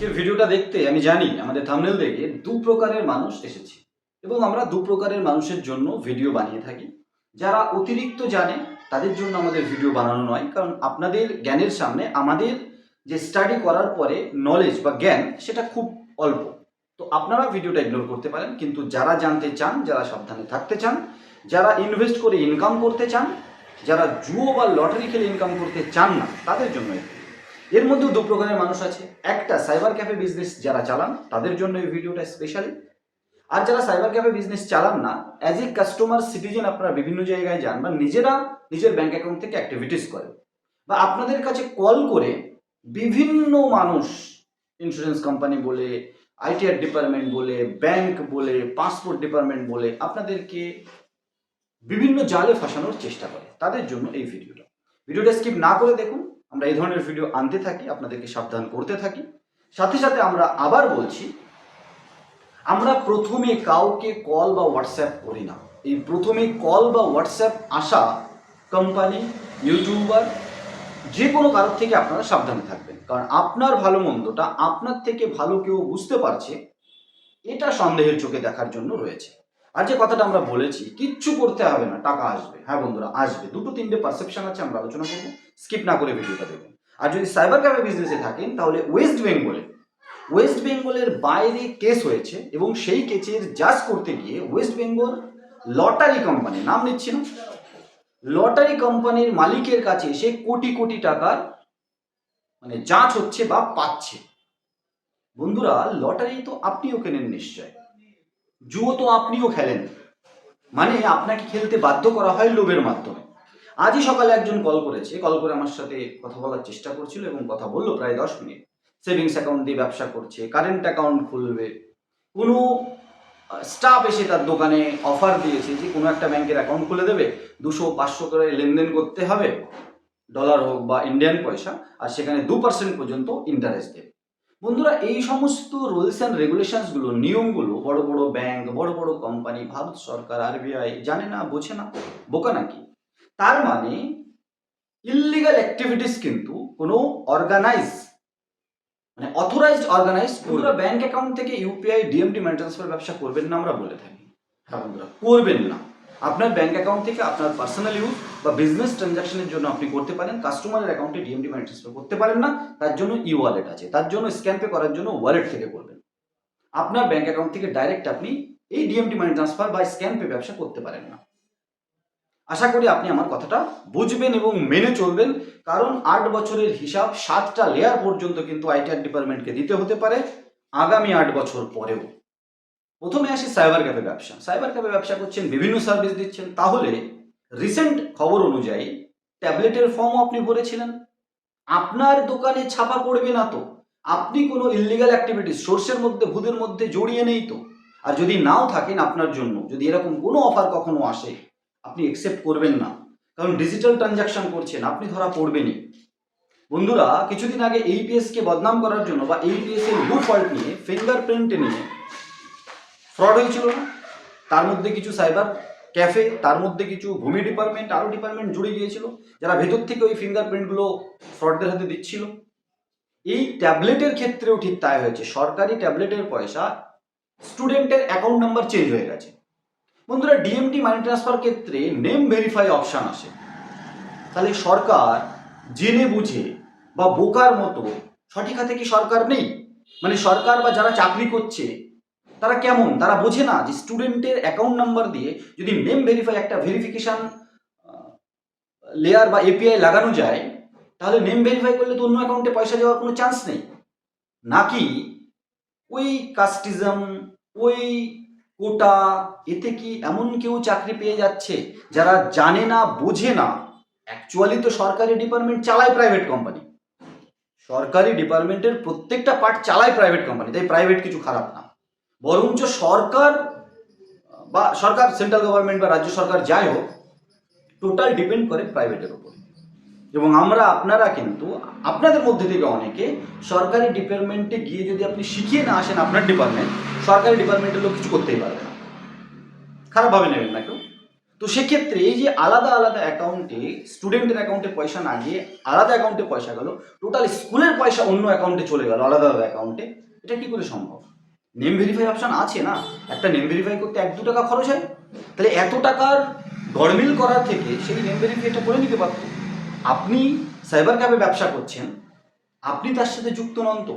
আজকের ভিডিওটা দেখতে, আমি জানি, আমাদের থামনেল দেখে দু প্রকারের মানুষ এসেছে। এবং আমরা দু প্রকারের মানুষের জন্য ভিডিও বানিয়ে থাকি। যারা অতিরিক্ত জানে, তাদের জন্য আমাদের ভিডিও বানানো নয়। কারণ আপনাদের জ্ঞানের সামনে আমাদের যে স্টাডি করার পরে নলেজ বা জ্ঞান, সেটা খুব অল্প। তো আপনারা ভিডিওটা ইগনোর করতে পারেন, কিন্তু যারা জানতে চান, যারা সাবধানে থাকতে চান, যারা ইনভেস্ট করে ইনকাম করতে চান, যারা জুয়ো বা লটারি খেলে ইনকাম করতে চান না, তাদের জন্য। এর মধ্যেও দু প্রকারের মানুষ আছে। একটা সাইবার ক্যাফে বিজনেস যারা চালান, তাদের জন্য এই ভিডিওটা স্পেশালি আর যারা সাইবার ক্যাফে বিজনেস চালান না অ্যাজ এ কাস্টমার সিটিজেন আপনারা বিভিন্ন জায়গায় যান বা নিজেরা নিজের ব্যাংক অ্যাকাউন্ট থেকে অ্যাক্টিভিটিস করেন। বা আপনাদের কাছে কল করে বিভিন্ন মানুষ ইন্স্যুরেন্স কোম্পানি বলে আইটিআর ডিপার্টমেন্ট বলে ব্যাংক বলে পাসপোর্ট ডিপার্টমেন্ট বলে, আপনাদেরকে বিভিন্ন জালে ফাঁসানোর চেষ্টা করে। তাদের জন্য এই ভিডিওটা। ভিডিওটা স্কিপ না করে দেখুন। আমরা এই ধরনের ভিডিও আনতে থাকি, আপনাদেরকে সাবধান করতে থাকি। সাথে সাথে আমরা আবার বলছি, আমরা প্রথমে কাউকে কল বা হোয়াটসঅ্যাপ করি না। এই প্রথমে কল বা হোয়াটসঅ্যাপ আসা কোম্পানি ইউটিউবার যে কোনো কারোর থেকে আপনারা সাবধানে থাকবেন। কারণ আপনার ভালো মন্দটা, আপনার থেকে ভালো কেউ বুঝতে পারছে, এটা সন্দেহের চোখে দেখার জন্য রয়েছে। আর যে কথাটা আমরা বলেছি, কিচ্ছু করতে হবে না, টাকা আসবে। হ্যাঁ বন্ধুরা, আসবে। দুটো তিনটে পারসেপশন আছে, আমরা আলোচনা করব। স্কিপ না করে ভিডিওটা দেখুন। আর যদি সাইবার ক্যাফে বিজনেসে থাকেন, তাহলে ওয়েস্ট বেঙ্গলে ওয়েস্ট বেঙ্গলের বাইরে কেস হয়েছে এবং সেই কেসের জাজ করতে গিয়ে ওয়েস্ট বেঙ্গল লটারি কোম্পানি নাম নিচ্ছি না। লটারি কোম্পানির মালিকের কাছে এসে কোটি কোটি টাকার মানে যাচ হচ্ছে বা পাচ্ছে। বন্ধুরা লটারি তো আপনিও কেনেন নিশ্চয়। জুয়ো তো আপনিও খেলেন। মানে আপনাকে খেলতে বাধ্য করা হয় লোভের মাধ্যমে। আজই সকালে একজন কল করেছে, কল করে আমার সাথে কথা বলার চেষ্টা করছিল এবং কথা বলল প্রায় দশ মিনিট। সেভিংস অ্যাকাউন্ট দিয়ে ব্যবসা করছে, কারেন্ট অ্যাকাউন্ট খুলবে। কোনো স্টাফ এসে তার দোকানে অফার দিয়েছে যে কোনো একটা ব্যাংকের অ্যাকাউন্ট খুলে দেবে। দুশো, পাঁচশো করে লেনদেন করতে হবে। ডলার হোক বা ইন্ডিয়ান পয়সা, আর সেখানে দু পার্সেন্ট পর্যন্ত ইন্টারেস্ট দেবে। বন্ধুরা, এই সমস্ত রুলস অ্যান্ড রেগুলেশনসগুলো নিয়মগুলো, বড় বড় ব্যাংক বড় বড় কোম্পানি ভারত সরকার আরবিআই জানে না, বোঝে না, বোকা নাকি? তার মানে ইললিগাল অ্যাক্টিভিটিস কিন্তু কোনো অর্গানাইজ মানে অথরাইজড অর্গানাইজ পুরো ব্যাংক অ্যাকাউন্ট থেকে ইউপিআই ডিএমডি মানি ব্যবসা করবেন না আমরা বলে থাকি। হ্যাঁ বন্ধুরা, করবেন না। আপনার ব্যাংক অ্যাকাউন্ট থেকে আপনার পার্সোনাল ইউজ বা বিজনেস ট্রানজাকশনের জন্য আপনি করতে পারেন। কাস্টমারের অ্যাকাউন্টে ডিএমডি মানি ট্রান্সফার করতে পারেন না। তার জন্য ই ওয়ালেট আছে। তার জন্য স্ক্যান পে করার জন্য ওয়ালেট থেকে করবেন। আপনার ব্যাংক অ্যাকাউন্ট থেকে ডাইরেক্ট আপনি এই ডিএমডি মানি ট্রান্সফার বা স্ক্যান পে ব্যবসা করতে পারেন না। আশা করি আপনি আমার কথাটা বুঝবেন এবং মেনে চলবেন। কারণ আট বছরের হিসাব সাতটা লেয়ার পর্যন্ত কিন্তু আইটিআর ডিপার্টমেন্টকে দিতে হতে পারে। আগামী আট বছর পরেও। প্রথমে আসি সাইবার ক্যাফে ব্যবসা। সাইবার ক্যাফে ব্যবসা করছেন, বিভিন্ন সার্ভিস দিচ্ছেন। তাহলে রিসেন্ট খবর অনুযায়ী ট্যাবলেটের ফর্মও আপনি ভরেছিলেন। আপনার দোকানে ছাপা পড়বে না তো। আপনি কোনো ইলিগাল অ্যাক্টিভিটিস সোর্সের মধ্যে, ভূতের মধ্যে জড়িয়ে নেই তো। আর যদি নাও থাকেন আপনার জন্য, যদি এরকম কোনো অফার কখনো আসে, আপনি একসেপ্ট করবেন না। কারণ ডিজিটাল ট্রানজাকশন করছেন, আপনি ধরা পড়বেনই। বন্ধুরা, কিছুদিন আগে এইপিএস কে বদনাম করার জন্য বা এইপিএস এর লু ফল্ট নিয়ে ফিঙ্গারপ্রিন্ট নিয়ে ফ্রড হয়েছিল না? তার মধ্যে কিছু সাইবার ক্যাফে তার মধ্যে কিছু ভূমি ডিপার্টমেন্ট আরও ডিপার্টমেন্ট জুড়ে গিয়েছিল, যারা ভেতর থেকে ওই ফিঙ্গারপ্রিন্টগুলো ফ্রডদের হাতে দিচ্ছিল। এই ট্যাবলেটের ক্ষেত্রেও ঠিক তাই হয়েছে। সরকারি ট্যাবলেটের পয়সা স্টুডেন্টের অ্যাকাউন্ট নাম্বার চেঞ্জ হয়ে গেছে। বন্ধুরা ডিএমটি মানি ট্রান্সফার ক্ষেত্রে নেম ভেরিফাই অপশান আসে। তাহলে সরকার জেনে বুঝে বা বোকার মতো সঠিক হাতে কি সরকার নেই? মানে সরকার বা যারা চাকরি করছে তারা কেমন? তারা বোঝে না যে স্টুডেন্টের অ্যাকাউন্ট নাম্বার দিয়ে যদি নেম ভেরিফাই একটা ভেরিফিকেশান লেয়ার বা এপিআই লাগানো যায়, তাহলে নেম ভেরিফাই করলে তো অন্য অ্যাকাউন্টে পয়সা যাওয়ার কোনো চান্স নেই। নাকি ওই কাস্টিজম, ওই কোটা, এতে কি এমন কেউ চাকরি পেয়ে যাচ্ছে যারা জানে না, বোঝে না? অ্যাকচুয়ালি তো সরকারি ডিপার্টমেন্ট চালায় প্রাইভেট কোম্পানি সরকারি ডিপার্টমেন্টের প্রত্যেকটা পার্ট চালায় প্রাইভেট কোম্পানি তাই প্রাইভেট কিছু খারাপ না। বরঞ্চ সরকার বা সরকার, সেন্ট্রাল গভর্নমেন্ট বা রাজ্য সরকার যাই হোক, টোটাল ডিপেন্ড করে প্রাইভেটের উপর। এবং আমরা, আপনারা কিন্তু, আপনাদের মধ্যে থেকে অনেকে সরকারি ডিপার্টমেন্টে গিয়ে যদি আপনি শিখিয়ে না আসেন আপনার ডিপার্টমেন্ট, সরকারি ডিপার্টমেন্টের লোক কিছু করতেই পারবে না। খারাপভাবে নেবেন না কেউ। তো সেক্ষেত্রে এই যে আলাদা আলাদা অ্যাকাউন্টে, স্টুডেন্টের অ্যাকাউন্টে পয়সা না গিয়ে আলাদা অ্যাকাউন্টে পয়সা গেল, টোটাল স্কুলের পয়সা অন্য অ্যাকাউন্টে চলে গেল আলাদা আলাদা অ্যাকাউন্টে, এটা কি করে সম্ভব? নেম ভেরিফাই অপশন আছে না? একটা নেম ভেরিফাই করতে এক দু টাকা খরচ হয়? তাহলে এত টাকার গড়মিল করার থেকে সেই নেম ভেরিফাইটা করে নিতে পারত। আপনি সাইবার ক্যাফে ব্যবসা করছেন, আপনি তার সাথে যুক্ত নন তো।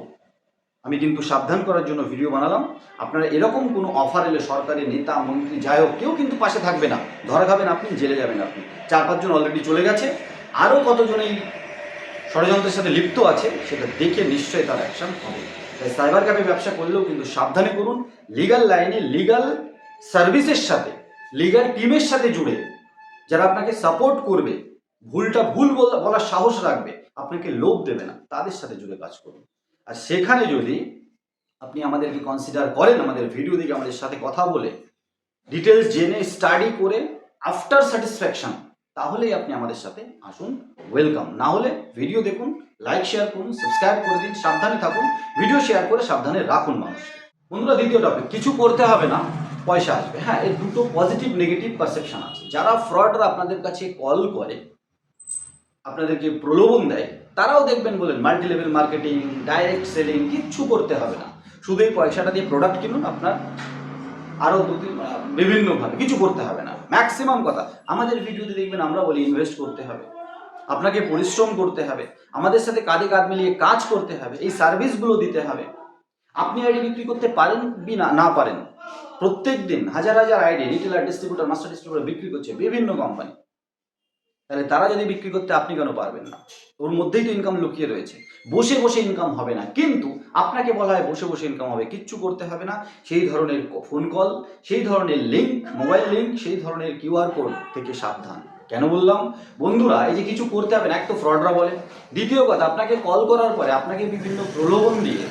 আমি কিন্তু সাবধান করার জন্য ভিডিও বানালাম। আপনারা এরকম কোনো অফার এলে সরকারি নেতা, মন্ত্রী, যাই হোক, কেউ কিন্তু পাশে থাকবে না। ধরা খাবেন আপনি, জেলে যাবেন আপনি। চার পাঁচজন অলরেডি চলে গেছে। আরও কতজন এই ষড়যন্ত্রের সাথে লিপ্ত আছে, সেটা দেখে নিশ্চয়ই তার অ্যাকশন হবে। তাই সাইবার ক্যাফে ব্যবসা করলেও কিন্তু সাবধানে করুন। লিগাল লাইনে লিগাল সার্ভিসের সাথে লিগাল টিমের সাথে জুড়ে যারা আপনাকে সাপোর্ট করবে, ভুলটা ভুল বল- বলার সাহস রাখবে, আপনাকে লোভ দেবে না, তাদের সাথে জুড়ে কাজ করুন। আর সেখানে যদি আপনি আমাদেরকে কনসিডার করেন, আমাদের ভিডিও দেখে আমাদের সাথে কথা বলে ডিটেলস জেনে স্টাডি করে আফটার স্যাটিসফ্যাকশন তাহলেই আপনি আমাদের সাথে আসুন। ওয়েলকাম না হলে ভিডিও দেখুন লাইক শেয়ার করুন সাবস্ক্রাইব করে দিন, সাবধানে থাকুন ভিডিও শেয়ার করে সাবধানে রাখুন মানুষকে। বন্ধুরা, দ্বিতীয় টপিক কিছু করতে হবে না, পয়সা আসবে। হ্যাঁ এর দুটো পজিটিভ নেগেটিভ পারসেপশন আছে। যারা ফ্রডরা আপনাদের কাছে কল করে, আপনাদেরকে প্রলোভন দেয়, তারাও দেখবেন বলেন multi level marketing direct selling কিচ্ছু করতে হবে না। শুধু এই পয়সাটা দিয়ে প্রোডাক্ট কিনুন, আপনার আরও দু তিন বিভিন্নভাবে কিছু করতে হবে না। ম্যাক্সিমাম কথা। আমাদের ভিডিওতে দেখবেন আমরা বলি ইনভেস্ট করতে হবে। আপনাকে পরিশ্রম করতে হবে। আমাদের সাথে কাঁধে কাঁধ মিলিয়ে কাজ করতে হবে। এই সার্ভিসগুলো দিতে হবে। আপনি আইডি বিক্রি করতে পারেন কি না না পারেন? প্রত্যেক দিন হাজার হাজার ID retailer distributor master distributor বিক্রি করছে বিভিন্ন কোম্পানি তাহলে তারা যদি বিক্রি করতে আপনি কেন পারবেন না? ওর মধ্যেই তো ইনকাম লুকিয়ে রয়েছে। বসে বসে ইনকাম হবে না। কিন্তু আপনাকে বলা হয় বসে বসে ইনকাম হবে। কিচ্ছু করতে হবে না। সেই ধরনের ফোন কল সেই ধরনের লিঙ্ক মোবাইল লিঙ্ক সেই ধরনের কিউআর কোড থেকে সাবধান। কেন বললাম? বন্ধুরা, এই যে কিছু করতে হবে না, এক তো ফ্রডরা বলে। দ্বিতীয় কথা, আপনাকে কল করার পরে আপনাকে বিভিন্ন প্রলোভন দিয়ে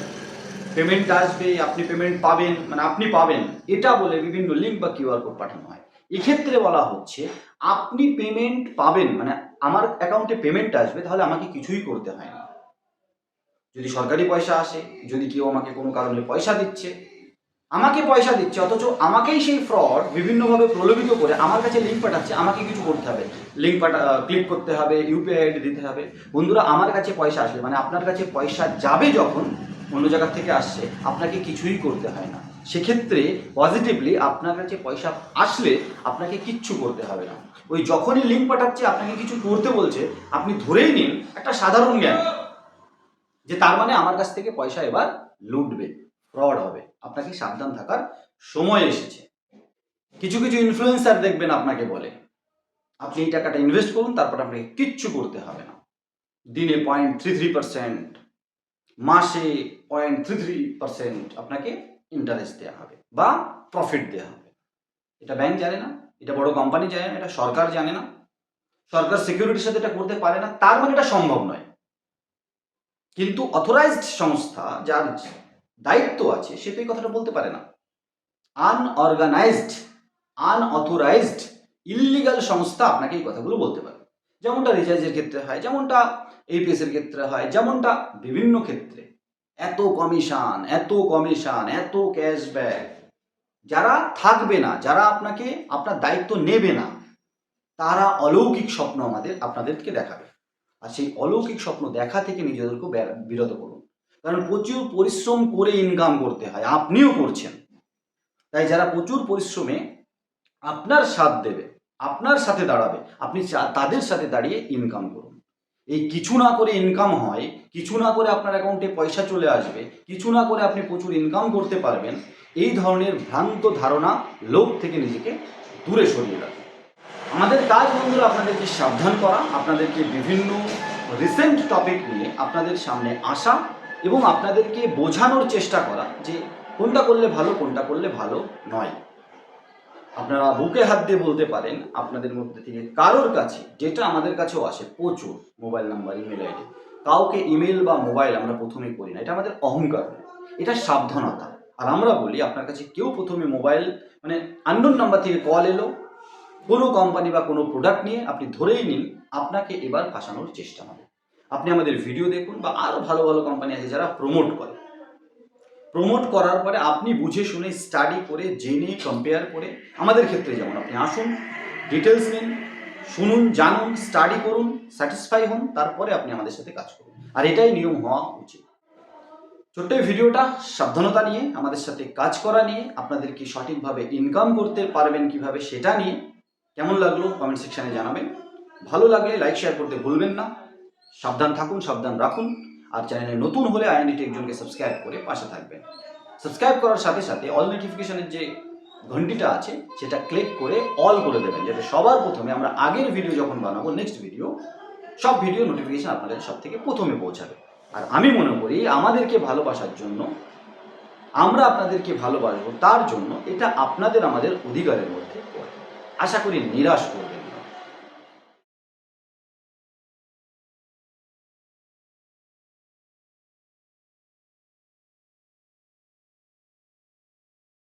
পেমেন্ট আসবে, আপনি পেমেন্ট পাবেন মানে আপনি পাবেন। এটা বলে বিভিন্ন লিঙ্ক বা কিউআর কোড পাঠানো হয়। এক্ষেত্রে বলা হচ্ছে, আপনি পেমেন্ট পাবেন মানে আমার অ্যাকাউন্টে পেমেন্ট আসবে, তাহলে আমাকে কিছুই করতে হয় না। যদি সরকারি পয়সা আসে, যদি কেউ আমাকে কোনো কারণে পয়সা দিচ্ছে, আমাকে পয়সা দিচ্ছে, অথচ আমাকেই সেই ফ্রড বিভিন্নভাবে প্রলোভিত করে আমার কাছে লিঙ্ক পাঠাচ্ছে, আমাকে কিছু করতে হবে। লিঙ্ক পাঠা ক্লিক করতে হবে ইউপিআই আইডি দিতে হবে। বন্ধুরা, আমার কাছে পয়সা আসবে মানে আপনার কাছে পয়সা যাবে যখন অন্য জায়গার থেকে আসছে, আপনাকে কিছুই করতে হয় না। সেক্ষেত্রে পজিটিভলি আপনার কাছে পয়সা আসলে আপনাকে কিচ্ছু করতে হবে না। ওই যখনই লিঙ্ক পাঠাচ্ছে, আপনাকে কিছু করতে বলছে, আপনি ধরেই নিন একটা সাধারণ জ্ঞান, যে তার মানে আমার কাছ থেকে পয়সা এবার লুটবে ফ্রড হবে। আপনাকে সাবধান থাকার সময় এসেছে। কিছু কিছু ইনফ্লুয়েন্সার দেখবেন আপনাকে বলে, আপনি এই টাকাটা ইনভেস্ট করুন, তারপর আপনাকে কিচ্ছু করতে হবে না। দিনে পয়েন্ট থ্রি থ্রি পার্সেন্ট মাসে পয়েন্ট থ্রি থ্রি পার্সেন্ট আপনাকে ইন্টারেস্ট দেওয়া হবে বা প্রফিট দেওয়া হবে। এটা ব্যাংক জানে না, এটা বড় কোম্পানি জানে না, এটা সরকার জানে না। সরকার সিকিউরিটির সাথে এটা করতে পারে না, তার মানে এটা সম্ভব নয়। কিন্তু অথরাইজড সংস্থা যার দায়িত্ব আছে, সে তো এই কথাটা বলতে পারে না। আনঅর্গানাইজড আনঅথরাইজড ইল্লিগাল সংস্থা আপনাকে এই কথাগুলো বলতে পারে। যেমনটা রিচার্জের ক্ষেত্রে হয়, যেমনটা এইপিএস এর ক্ষেত্রে হয়, যেমনটা বিভিন্ন ক্ষেত্রে। এত কমিশন এত কমিশন, এত ক্যাশব্যাক যারা থাকবে না, যারা আপনাকে, আপনার দায়িত্ব নেবে না, তারা অলৌকিক স্বপ্ন আমাদের, আপনাদেরকে দেখাবে। আর সেই অলৌকিক স্বপ্ন দেখা থেকে নিজেদেরকে বের- বিরত করুন। কারণ প্রচুর পরিশ্রম করে ইনকাম করতে হয়, আপনিও করছেন। তাই যারা প্রচুর পরিশ্রমে আপনার সাথ দেবে, আপনার সাথে দাঁড়াবে, আপনি তাদের সাথে দাঁড়িয়ে ইনকাম করুন। এই কিছু না করে ইনকাম হয়, কিছু না করে আপনার অ্যাকাউন্টে পয়সা চলে আসবে, কিছু না করে আপনি প্রচুর ইনকাম করতে পারবেন, এই ধরনের ভ্রান্ত ধারণা লোক থেকে নিজেকে দূরে সরিয়ে রাখুন আমাদের কাজ বন্ধুরা, আপনাদেরকে সাবধান করা, আপনাদেরকে বিভিন্ন রিসেন্ট টপিক নিয়ে আপনাদের সামনে আসা এবং আপনাদেরকে বোঝানোর চেষ্টা করা যে কোনটা করলে ভালো, কোনটা করলে ভালো নয়। আপনারা বুকে হাত দিয়ে বলতে পারেন আপনাদের মধ্যে থেকে কারোর কাছে, যেটা আমাদের কাছেও আসে প্রচুর, মোবাইল নাম্বার ইমেল আইডি কাউকে ইমেল বা মোবাইল আমরা প্রথমে করি না, এটা আমাদের অহংকার। এটা সাবধানতা। আর আমরা বলি, আপনার কাছে কেউ প্রথমে মোবাইল মানে আননোন নাম্বার থেকে কল এলো, কোনো কোম্পানি বা কোনো প্রোডাক্ট নিয়ে আপনি ধরেই নিন, আপনাকে এবার ফাঁসানোর চেষ্টা হবে। আপনি আমাদের ভিডিও দেখুন বা আরও ভালো ভালো কোম্পানি আছে যারা প্রমোট করে। প্রমোট করার পরে আপনি বুঝে শুনে স্টাডি করে, জেনে কম্পেয়ার করে আমাদের ক্ষেত্রে যেমন আপনি আসুন ডিটেলস নিন, শুনুন, জানুন স্টাডি করুন স্যাটিসফাই হন, তারপরে আপনি আমাদের সাথে কাজ করুন। আর এটাই নিয়ম হওয়া উচিত। ছোট্ট ভিডিওটা সাবধানতা নিয়ে, আমাদের সাথে কাজ করা নিয়ে, আপনাদের কি সঠিকভাবে ইনকাম করতে পারবেন কীভাবে সেটা নিয়ে, কেমন লাগল কমেন্ট সেকশানে জানাবেন। ভালো লাগলে লাইক শেয়ার করতে ভুলবেন না। সাবধান থাকুন, সাবধান রাখুন। আর চ্যানেলে নতুন হলে আইএনডি টেকজনকে সাবস্ক্রাইব করে পাশে থাকবেন। সাবস্ক্রাইব করার সাথে সাথে অল নোটিফিকেশনের যে ঘন্টিটা আছে, সেটা ক্লিক করে অল করে দেবেন, যাতে সবার প্রথমে আমরা আগের ভিডিও যখন বানাবো নেক্সট ভিডিও সব ভিডিও নোটিফিকেশন আপনাদের সব থেকে প্রথমে পৌঁছাবে। আর আমি মনে করি আমাদেরকে ভালোবাসার জন্য, আমরা আপনাদেরকে ভালোবাসবো, তার জন্য এটা আপনাদের আমাদের অধিকারের মধ্যে পড়ে। আশা করি নিরাশ করবে